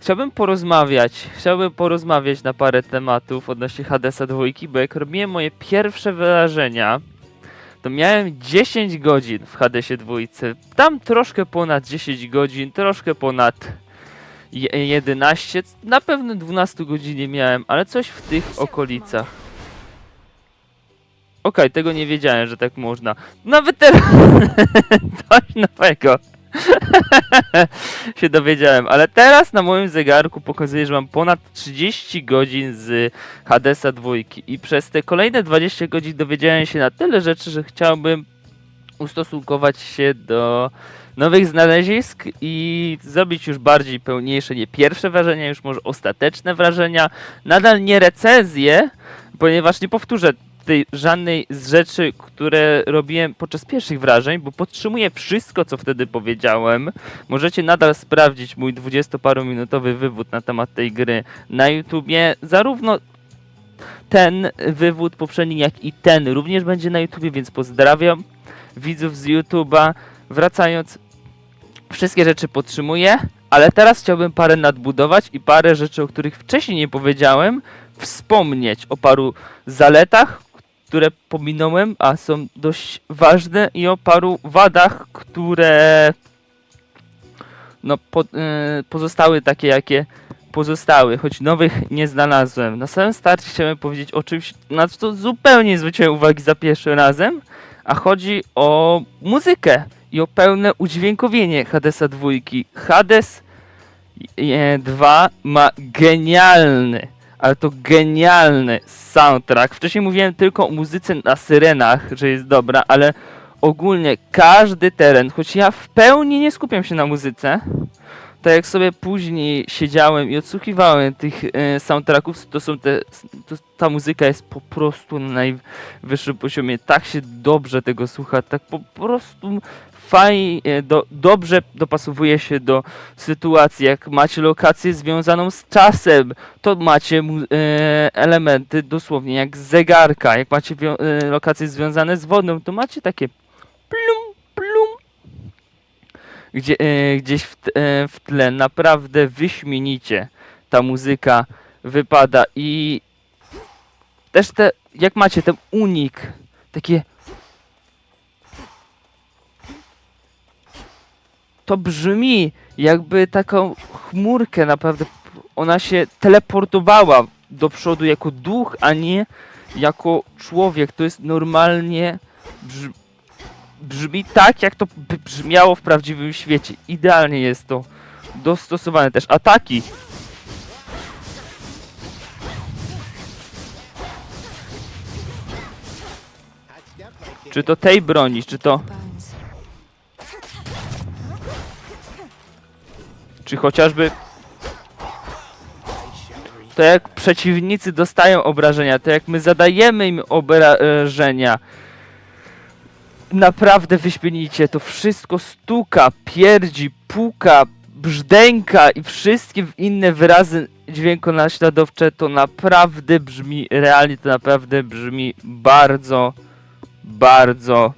Chciałbym porozmawiać, chciałbym porozmawiać na parę tematów odnośnie Hadesa dwójki, bo jak robiłem moje pierwsze wyrażenia, to miałem 10 godzin w Hadesie dwójce. Tam troszkę ponad 10 godzin, troszkę ponad je- 11, na pewno 12 godzin nie miałem, ale coś w tych okolicach. Okej, tego nie wiedziałem, że tak można. Nawet teraz coś nowego się dowiedziałem, ale teraz na moim zegarku pokazuje, że mam ponad 30 godzin z Hadesa dwójki i przez te kolejne 20 godzin dowiedziałem się na tyle rzeczy, że chciałbym ustosunkować się do nowych znalezisk i zrobić już bardziej pełniejsze, nie pierwsze wrażenia, już może ostateczne wrażenia. Nadal nie recenzje, ponieważ nie powtórzę tej żadnej z rzeczy, które robiłem podczas pierwszych wrażeń, bo podtrzymuję wszystko, co wtedy powiedziałem. Możecie nadal sprawdzić mój 20-parominutowy wywód na temat tej gry na YouTubie. Zarówno ten wywód poprzedni, jak i ten również będzie na YouTubie, więc pozdrawiam widzów z YouTuba. Wracając, wszystkie rzeczy podtrzymuję, ale teraz chciałbym parę nadbudować i parę rzeczy, o których wcześniej nie powiedziałem, wspomnieć o paru zaletach, które pominąłem, a są dość ważne i o paru wadach, które no, po, y, pozostały takie, jakie pozostały, choć nowych nie znalazłem. Na samym starcie chciałem powiedzieć o czymś, na co zupełnie nie zwróciłem uwagi za pierwszym razem, a chodzi o muzykę i o pełne udźwiękowienie Hadesa dwójki. Hades 2 ma genialny, ale to genialny soundtrack. Wcześniej mówiłem tylko o muzyce na syrenach, że jest dobra, ale ogólnie każdy teren, choć ja w pełni nie skupiam się na muzyce, tak jak sobie później siedziałem i odsłuchiwałem tych e, soundtracków, to są te, to, ta muzyka jest po prostu na najwyższym poziomie. Tak się dobrze tego słucha, tak po prostu fajnie, do, dobrze dopasowuje się do sytuacji. Jak macie lokację związaną z czasem, to macie e, elementy dosłownie jak z zegarka. Jak macie e, lokacje związane z wodą, to macie takie plum, plum. Gdzie, e, gdzieś w, e, w tle naprawdę wyśmienicie ta muzyka wypada i też te, jak macie ten unik, takie to brzmi jakby taką chmurkę naprawdę ona się teleportowała do przodu jako duch, a nie jako człowiek. To jest normalnie brz, brzmi tak, jak to brzmiało w prawdziwym świecie. Idealnie jest to dostosowane też. Ataki czy to tej broni, czy to czy chociażby to jak przeciwnicy dostają obrażenia, to jak my zadajemy im obrażenia. Naprawdę wyśmienicie, to wszystko stuka, pierdzi, puka, brzdęka i wszystkie inne wyrazy dźwiękonaśladowcze to naprawdę brzmi, realnie to naprawdę brzmi bardzo, bardzo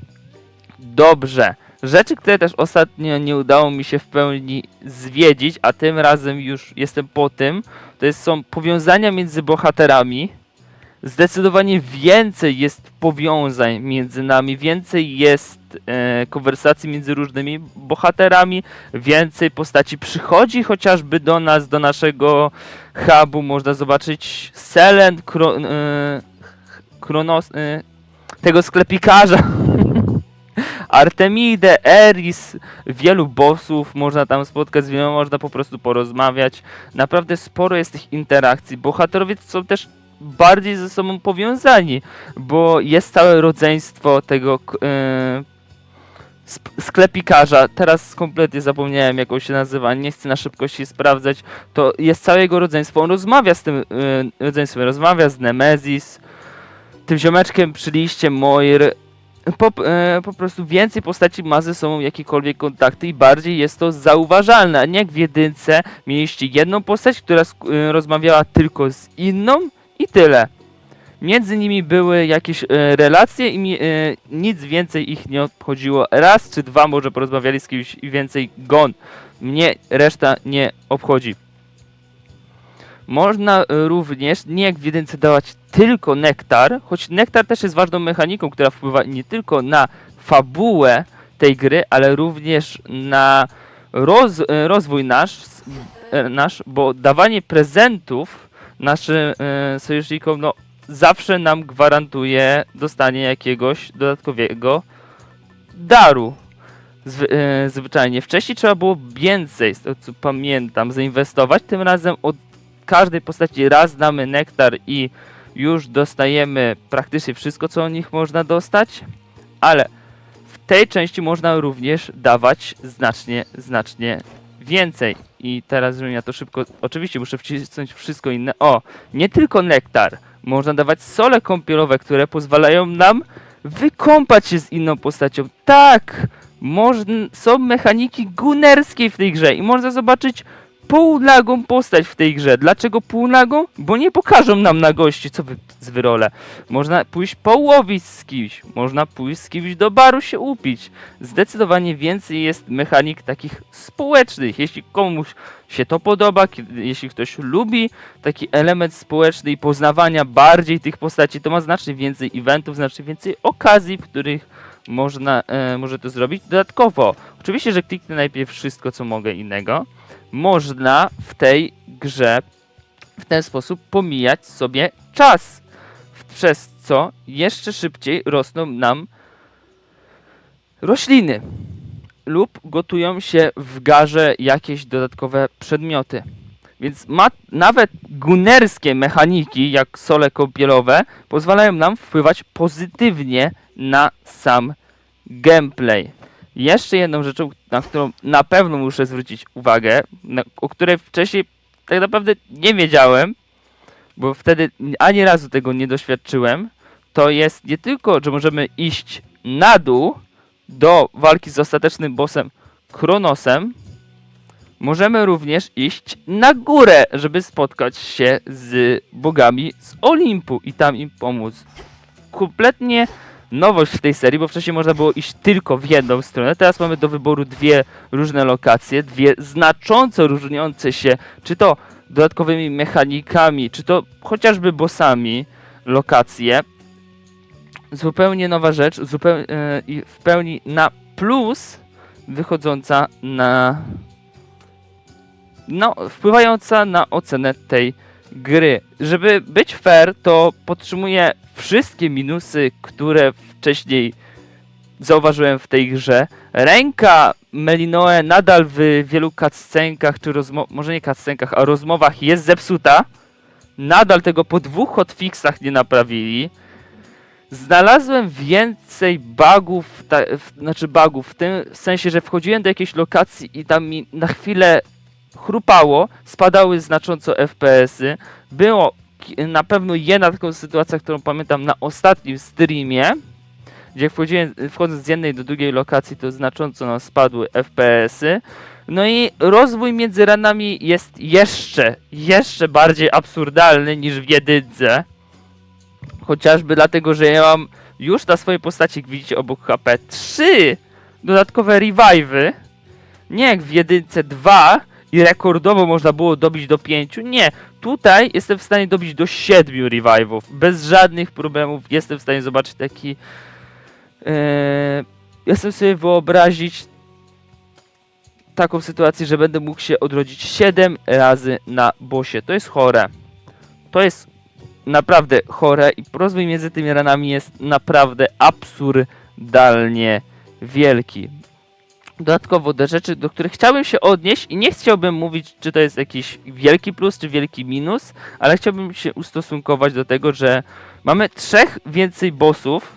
dobrze. Rzeczy, które też ostatnio nie udało mi się w pełni zwiedzić, a tym razem już jestem po tym, to jest, są powiązania między bohaterami. Zdecydowanie więcej jest powiązań między nami, więcej jest e, konwersacji między różnymi bohaterami, więcej postaci przychodzi chociażby do nas, do naszego hubu. Można zobaczyć Selen, Kro, e, Kronos, e, tego sklepikarza. Artemidę, Eris, wielu bossów można tam spotkać, z wieloma można po prostu porozmawiać. Naprawdę sporo jest tych interakcji. Bohaterowie są też bardziej ze sobą powiązani, bo jest całe rodzeństwo tego sp- sklepikarza. Teraz kompletnie zapomniałem, jak on się nazywa. Nie chcę na szybkości sprawdzać. To jest całe jego rodzeństwo. On rozmawia z tym e, rodzeństwem, rozmawia z Nemezis, tym ziomeczkiem przy liście Moir, po, e, po prostu więcej postaci ma ze sobą jakiekolwiek kontakty i bardziej jest to zauważalne, a nie jak w jedynce mieliście jedną postać, która e, rozmawiała tylko z inną i tyle. Między nimi były jakieś e, relacje i mi, e, nic więcej ich nie obchodziło. Raz czy dwa może porozmawiali z kimś i więcej gon. Mnie reszta nie obchodzi. Można e, również, nie jak w jedynce, dawać tylko nektar, choć nektar też jest ważną mechaniką, która wpływa nie tylko na fabułę tej gry, ale również na roz, e, rozwój nasz, e, nasz, bo dawanie prezentów naszym sojusznikom, no zawsze nam gwarantuje dostanie jakiegoś dodatkowego daru. Zwy, zwyczajnie. Wcześniej trzeba było więcej, z tego co pamiętam, zainwestować. Tym razem od każdej postaci raz damy nektar i już dostajemy praktycznie wszystko, co o nich można dostać. Ale w tej części można również dawać znacznie, znacznie więcej. I teraz, żebym ja to szybko, oczywiście muszę wcisnąć wszystko inne. O, nie tylko nektar. Można dawać sole kąpielowe, które pozwalają nam wykąpać się z inną postacią. Tak! Można, są mechaniki gunerskiej w tej grze i można zobaczyć półnagą postać w tej grze. Dlaczego półnagą? Bo nie pokażą nam nagości, co wy z wyrole. Można pójść połowić z kimś, można pójść z kimś do baru się upić. Zdecydowanie więcej jest mechanik takich społecznych. Jeśli komuś się to podoba, jeśli ktoś lubi taki element społeczny i poznawania bardziej tych postaci, to ma znacznie więcej eventów, znacznie więcej okazji, w których można, e, może to zrobić. Dodatkowo, oczywiście, że kliknę najpierw wszystko, co mogę innego, można w tej grze w ten sposób pomijać sobie czas, przez co jeszcze szybciej rosną nam rośliny lub gotują się w garze jakieś dodatkowe przedmioty. Więc ma, nawet gunerskie mechaniki, jak sole kąpielowe, pozwalają nam wpływać pozytywnie na sam gameplay. Jeszcze jedną rzeczą, na którą na pewno muszę zwrócić uwagę, na, o której wcześniej tak naprawdę nie wiedziałem, bo wtedy ani razu tego nie doświadczyłem, to jest nie tylko, że możemy iść na dół do walki z ostatecznym bossem Kronosem, możemy również iść na górę, żeby spotkać się z bogami z Olimpu i tam im pomóc. Kompletnie nowość w tej serii, bo wcześniej można było iść tylko w jedną stronę. Teraz mamy do wyboru dwie różne lokacje, dwie znacząco różniące się, czy to dodatkowymi mechanikami, czy to chociażby bossami lokacje. Zupełnie nowa rzecz, zupełnie w pełni na plus wychodząca na no, wpływająca na ocenę tej gry. Żeby być fair, to podtrzymuję wszystkie minusy, które wcześniej zauważyłem w tej grze. Ręka Melinoe nadal w wielu cutscenkach, czy może nie cutscenkach, a rozmowach jest zepsuta. Nadal tego po dwóch hotfixach nie naprawili. Znalazłem więcej bugów, ta, w, znaczy bugów, w tym sensie, że wchodziłem do jakiejś lokacji i tam mi na chwilę chrupało, spadały znacząco FPS-y. Było na pewno jedna taką sytuacja, którą pamiętam na ostatnim streamie, gdzie wchodząc z jednej do drugiej lokacji, to znacząco nam spadły FPS-y. No i rozwój między ranami jest jeszcze, jeszcze bardziej absurdalny niż w jedynce. Chociażby dlatego, że ja mam już na swojej postaci, jak widzicie obok HP, trzy dodatkowe revive'y. Nie jak w jedynce dwa i rekordowo można było dobić do pięciu. Nie, tutaj jestem w stanie dobić do siedmiu revive'ów. Bez żadnych problemów jestem w stanie zobaczyć taki... Eee, jestem sobie wyobrazić taką sytuację, że będę mógł się odrodzić 7 razy na bosie. To jest chore. To jest naprawdę chore i rozwój między tymi ranami jest naprawdę absurdalnie wielki. Dodatkowo do rzeczy, do których chciałbym się odnieść i nie chciałbym mówić, czy to jest jakiś wielki plus, czy wielki minus, ale chciałbym się ustosunkować do tego, że mamy trzech więcej bossów,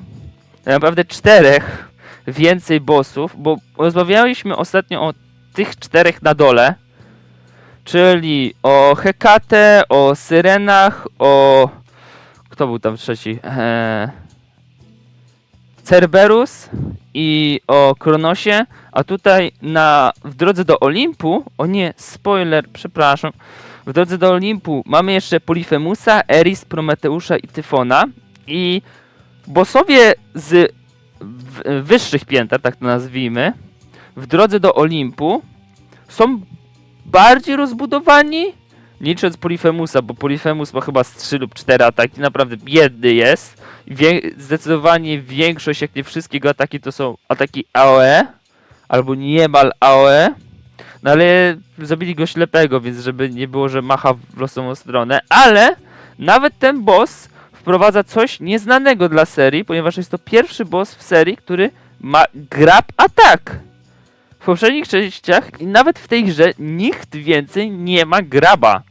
tak naprawdę czterech więcej bossów, bo rozmawialiśmy ostatnio o tych czterech na dole, czyli o Hekate, o Syrenach, o... Kto był tam trzeci? Eee... Cerberus i o Kronosie, a tutaj na, w drodze do Olimpu, o nie, spoiler, przepraszam, w drodze do Olimpu mamy jeszcze Polifemusa, Eris, Prometeusza i Tyfona. I bossowie z wyższych pięter, tak to nazwijmy, w drodze do Olimpu są bardziej rozbudowani licząc Polifemusa, bo Polifemus ma chyba z 3 lub 4 ataki, naprawdę biedny jest. Wie, zdecydowanie większość, jak nie wszystkie jego ataki to są ataki AOE, albo niemal AOE. No ale zabili go ślepego, więc żeby nie było, że macha w losową stronę. Ale nawet ten boss wprowadza coś nieznanego dla serii, ponieważ jest to pierwszy boss w serii, który ma grab atak. W poprzednich częściach i nawet w tej grze nikt więcej nie ma graba.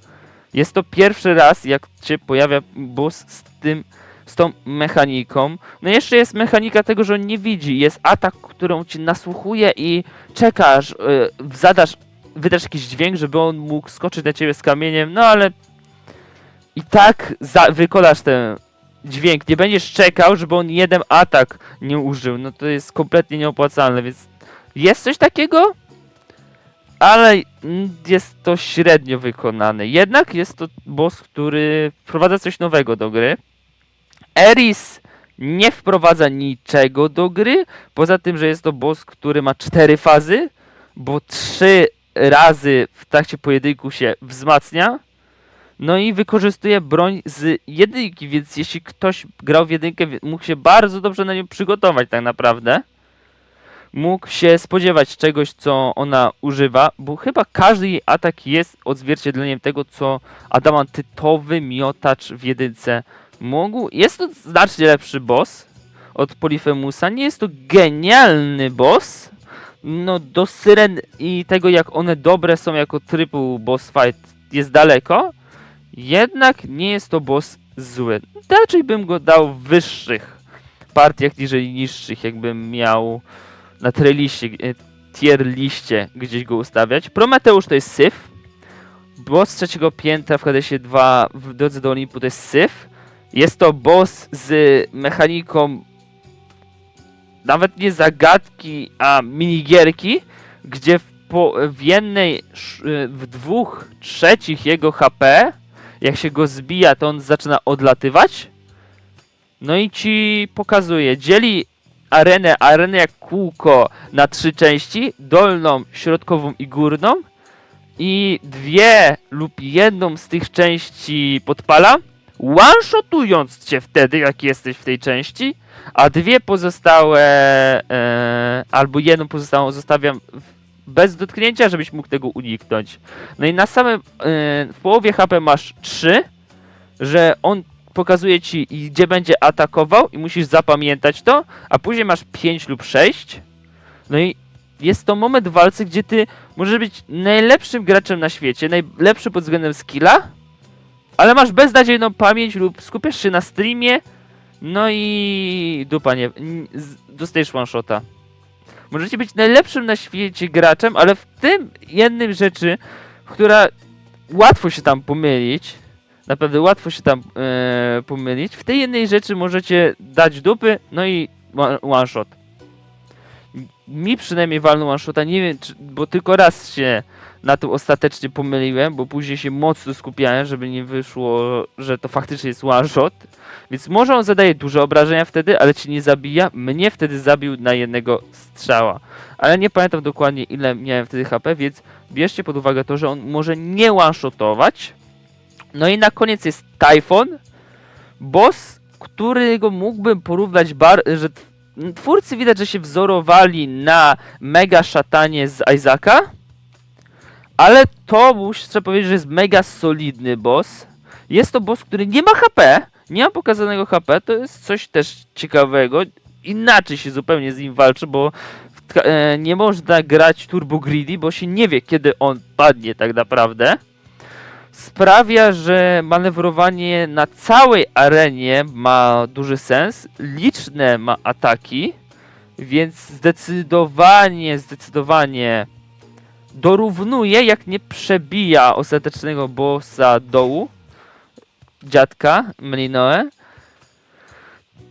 Jest to pierwszy raz, jak się pojawia boss z tym, z tą mechaniką. No jeszcze jest mechanika tego, że on nie widzi. Jest atak, którą ci nasłuchuje i czekasz, yy, zadasz, wydasz jakiś dźwięk, żeby on mógł skoczyć na ciebie z kamieniem, no ale i tak za, wykonasz ten dźwięk. Nie będziesz czekał, żeby on jeden atak nie użył. No to jest kompletnie nieopłacalne, więc jest coś takiego, ale mm, jest to średnio wykonane. Jednak jest to boss, który wprowadza coś nowego do gry. Eris nie wprowadza niczego do gry, poza tym, że jest to boss, który ma cztery fazy, bo trzy razy w trakcie pojedynku się wzmacnia. No i wykorzystuje broń z jedynki, więc jeśli ktoś grał w jedynkę, mógł się bardzo dobrze na nią przygotować tak naprawdę. Mógł się spodziewać czegoś, co ona używa, bo chyba każdy jej atak jest odzwierciedleniem tego, co adamantytowy miotacz w jedynce mógł. Jest to znacznie lepszy boss od Polifemusa. Nie jest to genialny boss. No do syren i tego, jak one dobre są jako triple boss fight jest daleko. Jednak nie jest to boss zły. Raczej bym go dał w wyższych partiach niżeli niższych, jakbym miał na treliście, e, tier liście gdzieś go ustawiać. Prometeusz to jest Syf. Boss trzeciego piętra w Hadesie 2 w drodze do Olimpu to jest Syf. Jest to boss z mechaniką nawet nie zagadki, a minigierki, gdzie w, po, w jednej, y, w dwóch trzecich jego HP, jak się go zbija, to on zaczyna odlatywać. No i ci pokazuje, dzieli arenę, arenę jak kółko na trzy części, dolną, środkową i górną. I dwie lub jedną z tych części podpala, one-shotując cię wtedy, jak jesteś w tej części, a dwie pozostałe, e, albo jedną pozostałą zostawiam bez dotknięcia, żebyś mógł tego uniknąć. No i na samym, e, w połowie HP masz 3, że on pokazuje ci, gdzie będzie atakował i musisz zapamiętać to, a później masz 5 lub 6. No i jest to moment w walce, gdzie ty możesz być najlepszym graczem na świecie, najlepszy pod względem skilla, ale masz beznadziejną pamięć lub skupiasz się na streamie, no i dupa nie, dostajesz one shota. Możecie być najlepszym na świecie graczem, ale w tym jednym rzeczy, która łatwo się tam pomylić, naprawdę łatwo się tam e, pomylić, w tej jednej rzeczy możecie dać dupy, no i one, shot. Mi przynajmniej walnął one shota, nie wiem, czy, bo tylko raz się na tym ostatecznie pomyliłem, bo później się mocno skupiałem, żeby nie wyszło, że to faktycznie jest one shot. Więc może on zadaje duże obrażenia wtedy, ale ci nie zabija. Mnie wtedy zabił na jednego strzała. Ale nie pamiętam dokładnie ile miałem wtedy HP, więc bierzcie pod uwagę to, że on może nie one-shotować. No i na koniec jest Typhon, boss, którego mógłbym porównać, bar że twórcy widać, że się wzorowali na mega szatanie z Isaaca, ale to muszę powiedzieć, że jest mega solidny boss. Jest to boss, który nie ma HP, nie ma pokazanego HP, to jest coś też ciekawego. Inaczej się zupełnie z nim walczy, bo e, nie można grać Turbo Greedy, bo się nie wie, kiedy on padnie tak naprawdę. Sprawia, że manewrowanie na całej arenie ma duży sens. Liczne ma ataki, więc zdecydowanie, zdecydowanie dorównuje, jak nie przebija ostatecznego bossa dołu dziadka Melinoe.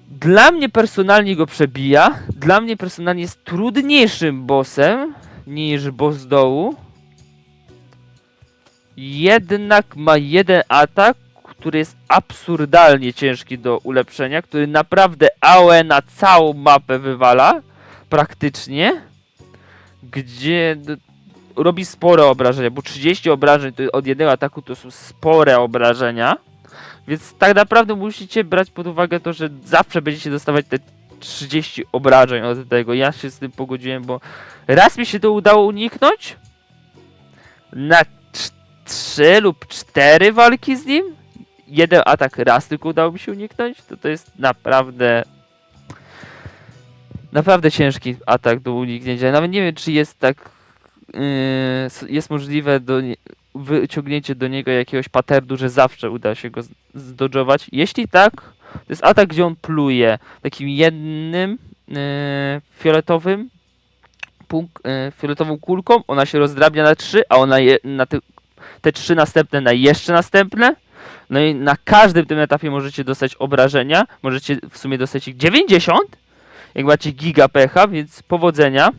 Dla mnie personalnie go przebija. Dla mnie personalnie jest trudniejszym bossem niż boss dołu. Jednak ma jeden atak, który jest absurdalnie ciężki do ulepszenia, który naprawdę AOE na całą mapę wywala. Praktycznie. Gdzie d- robi spore obrażenia, bo 30 obrażeń od jednego ataku to są spore obrażenia. Więc tak naprawdę musicie brać pod uwagę to, że zawsze będziecie dostawać te 30 obrażeń od tego. Ja się z tym pogodziłem, bo raz mi się to udało uniknąć. Na 3 lub 4 walki z nim. Jeden atak raz tylko udało mi się uniknąć. To to jest naprawdę naprawdę ciężki atak do uniknięcia. Nawet nie wiem, czy jest tak. Yy, jest możliwe do wyciągnięcie do niego jakiegoś paternu, że zawsze uda się go zdodżować. Jeśli tak, to jest atak, gdzie on pluje takim jednym yy, fioletowym punk- yy, fioletową kulką. Ona się rozdrabnia na trzy, a ona je, na te, te trzy następne na jeszcze następne. No i na każdym tym etapie możecie dostać obrażenia. Możecie w sumie dostać ich 90 jak macie giga pecha, więc powodzenia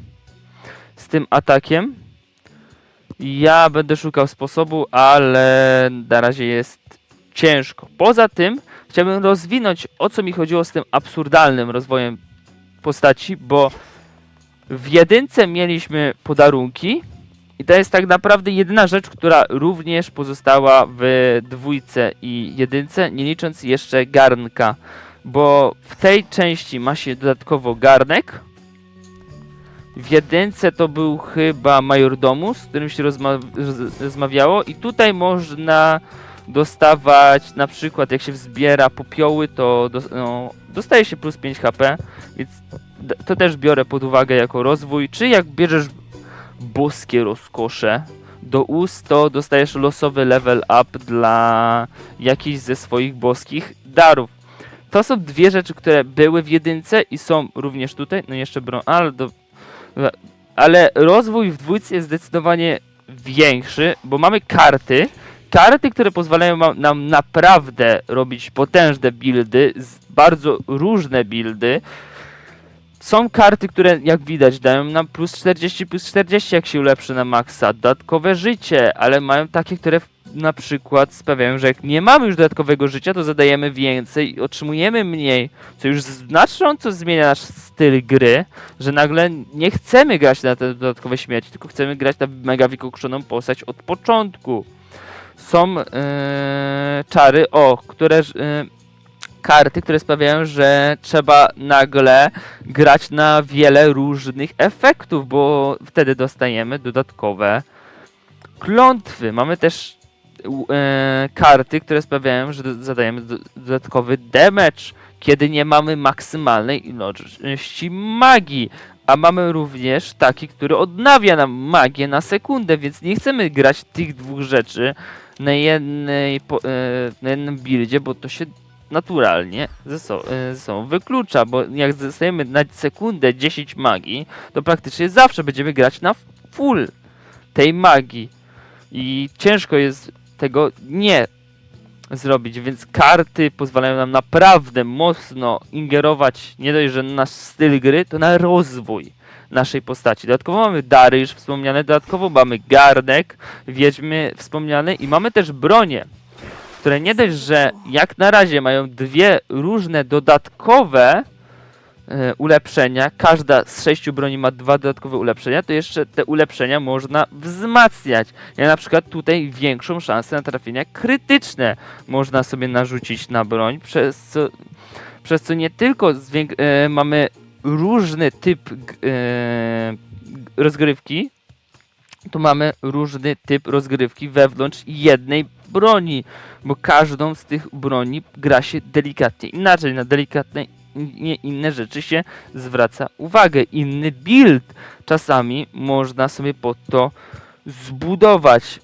z tym atakiem. Ja będę szukał sposobu, ale na razie jest ciężko. Poza tym chciałbym rozwinąć o co mi chodziło z tym absurdalnym rozwojem postaci, bo w jedynce mieliśmy podarunki i to jest tak naprawdę jedyna rzecz, która również pozostała w dwójce i jedynce, nie licząc jeszcze garnka. Bo w tej części ma się dodatkowo garnek. W jedynce to był chyba majordomus, z którym się rozma roz- rozmawiało. I tutaj można dostawać na przykład jak się wzbiera popioły, to dos no, dostaje się plus 5 HP, więc to też biorę pod uwagę jako rozwój, czy jak bierzesz boskie rozkosze do ust, to dostajesz losowy level up dla jakichś ze swoich boskich darów. To są dwie rzeczy, które były w jedynce i są również tutaj. No jeszcze broń, ale, do, ale rozwój w dwójce jest zdecydowanie większy, bo mamy karty. Karty, które pozwalają nam naprawdę robić potężne buildy, bardzo różne buildy. Są karty, które jak widać dają nam plus 40, plus 40 jak się ulepszy na maksa, dodatkowe życie, ale mają takie, które na przykład sprawiają, że jak nie mamy już dodatkowego życia, to zadajemy więcej i otrzymujemy mniej, co już znacząco zmienia nasz styl gry, że nagle nie chcemy grać na te dodatkowe śmierci, tylko chcemy grać na mega wykokszoną postać od początku. Są e, czary, o, które e, karty, które sprawiają, że trzeba nagle grać na wiele różnych efektów, bo wtedy dostajemy dodatkowe klątwy. Mamy też e, karty, które sprawiają, że zadajemy do, dodatkowy damage, kiedy nie mamy maksymalnej ilości magii. A mamy również taki, który odnawia nam magię na sekundę, więc nie chcemy grać tych dwóch rzeczy na jednej e, na jednym buildzie, bo to się naturalnie ze, so, e, ze sobą wyklucza, bo jak dostajemy na sekundę 10 magii, to praktycznie zawsze będziemy grać na full tej magii. I ciężko jest tego nie zrobić, więc karty pozwalają nam naprawdę mocno ingerować nie dość, że na nasz styl gry, to na rozwój naszej postaci. Dodatkowo mamy dary już wspomniane, dodatkowo mamy garnek, wiedźmy wspomniane i mamy też bronie, które nie dość, że jak na razie mają dwie różne dodatkowe e, ulepszenia, każda z sześciu broni ma dwa dodatkowe ulepszenia, to jeszcze te ulepszenia można wzmacniać. Ja na przykład tutaj większą szansę na trafienia krytyczne można sobie narzucić na broń, przez co, przez co nie tylko e, mamy różny typ e, rozgrywki, to mamy różny typ rozgrywki wewnątrz jednej broni, bo każdą z tych broni gra się delikatnie inaczej, na delikatne nie inne rzeczy się zwraca uwagę. Inny build czasami można sobie pod to zbudować.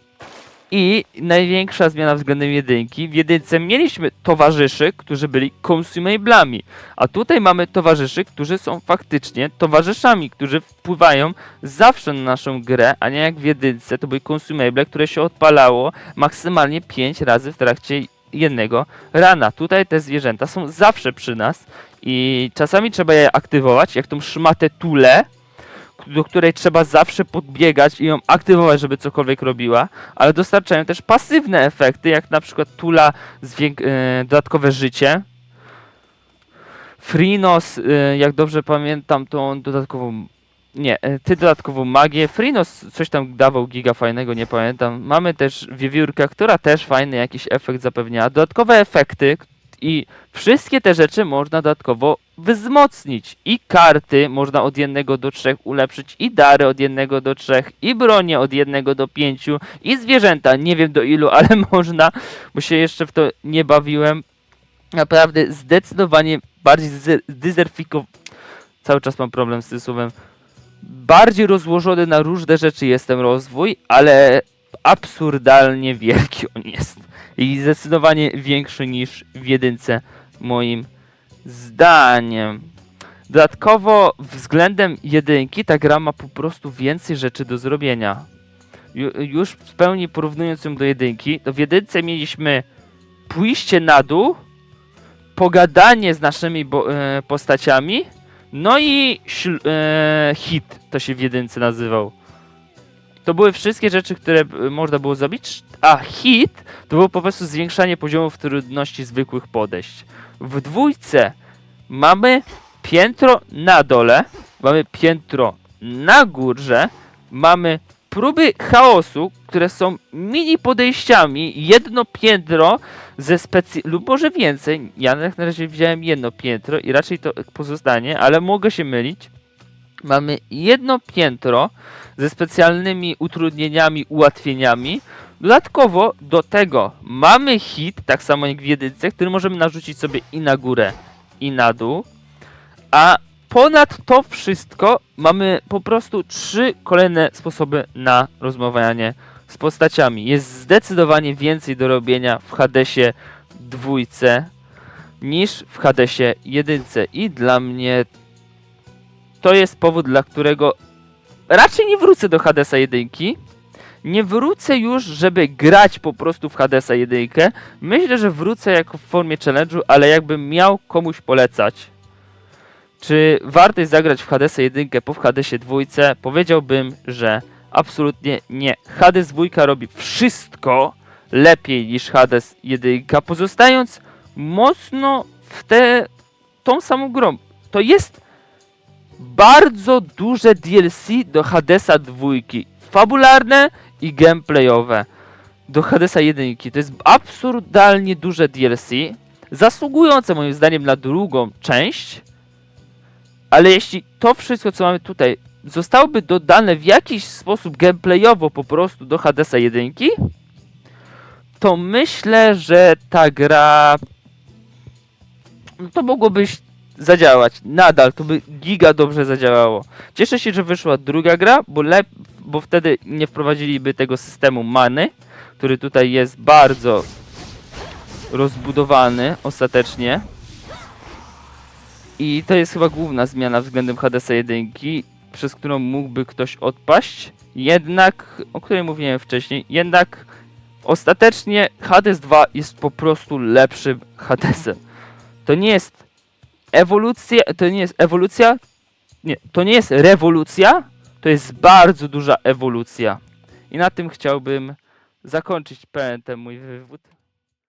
I największa zmiana względem jedynki. W jedynce mieliśmy towarzyszy, którzy byli consumablami, a tutaj mamy towarzyszy, którzy są faktycznie towarzyszami, którzy wpływają zawsze na naszą grę, a nie jak w jedynce to były consumable, które się odpalało maksymalnie 5 razy w trakcie jednego rana. Tutaj te zwierzęta są zawsze przy nas i czasami trzeba je aktywować, jak tą szmatę tule, do której trzeba zawsze podbiegać i ją aktywować, żeby cokolwiek robiła, ale dostarczają też pasywne efekty, jak na przykład tula zwięk- e, dodatkowe życie. Frinos, e, jak dobrze pamiętam, on dodatkową Nie, e, ty dodatkową magię. Frinos coś tam dawał giga fajnego, nie pamiętam. Mamy też wiewiórkę, która też fajny jakiś efekt zapewniała. Dodatkowe efekty i wszystkie te rzeczy można dodatkowo wzmocnić. I karty można od 1 do 3 ulepszyć, i dary od 1 do 3, i bronie od 1 do 5, i zwierzęta. Nie wiem do ilu, ale można, bo się jeszcze w to nie bawiłem. Naprawdę zdecydowanie bardziej zdyzerfikow... Cały czas mam problem z tym słowem bardziej rozłożony na różne rzeczy jest ten rozwój, ale absurdalnie wielki on jest. I zdecydowanie większy niż w jedynce, moim zdaniem. Dodatkowo względem jedynki ta gra ma po prostu więcej rzeczy do zrobienia. Ju, już w pełni porównując ją do jedynki, to w jedynce mieliśmy pójście na dół, pogadanie z naszymi bo, e, postaciami, no i e, hit to się w jedynce nazywał. To były wszystkie rzeczy, które e, można było zrobić, a hit to było po prostu zwiększanie poziomów trudności zwykłych podejść. W dwójce mamy piętro na dole, mamy piętro na górze, mamy próby chaosu, które są mini podejściami, jedno piętro ze specy... lub może więcej. Ja na razie widziałem jedno piętro i raczej to pozostanie, ale mogę się mylić. Mamy jedno piętro ze specjalnymi utrudnieniami, ułatwieniami. Dodatkowo do tego mamy hit, tak samo jak w jedynce, który możemy narzucić sobie i na górę, i na dół. A ponad to wszystko mamy po prostu trzy kolejne sposoby na rozmawianie z postaciami. Jest zdecydowanie więcej do robienia w Hadesie dwójce niż w Hadesie jedynce i dla mnie to jest powód, dla którego raczej nie wrócę do Hadesa jedynki. Nie wrócę już, żeby grać po prostu w Hadesa jedynkę. Myślę, że wrócę jako w formie challenge'u, ale jakbym miał komuś polecać, czy warto jest zagrać w Hadesa jedynkę po w Hadesie dwójce, powiedziałbym, że absolutnie nie. Hades dwójka robi wszystko lepiej niż Hades jedynka, pozostając mocno w tę tą samą grą. To jest bardzo duże DLC do Hadesa dwójki. Fabularne i gameplayowe. Do Hadesa jedynki. To jest absurdalnie duże DLC. Zasługujące moim zdaniem na drugą część. Ale jeśli to wszystko, co mamy tutaj, zostałoby dodane w jakiś sposób gameplayowo po prostu do Hadesa jedynki, to myślę, że ta gra no to mogłoby zadziałać. Nadal to by giga dobrze zadziałało. Cieszę się, że wyszła druga gra, bo, lep, bo wtedy nie wprowadziliby tego systemu many, który tutaj jest bardzo rozbudowany ostatecznie. I to jest chyba główna zmiana względem Hadesa 1, przez którą mógłby ktoś odpaść. Jednak, o której mówiłem wcześniej, jednak ostatecznie Hades 2 jest po prostu lepszym Hadesem. To nie jest ewolucja, to nie jest ewolucja, nie, to nie jest rewolucja, to jest bardzo duża ewolucja. I na tym chciałbym zakończyć ten mój wywód.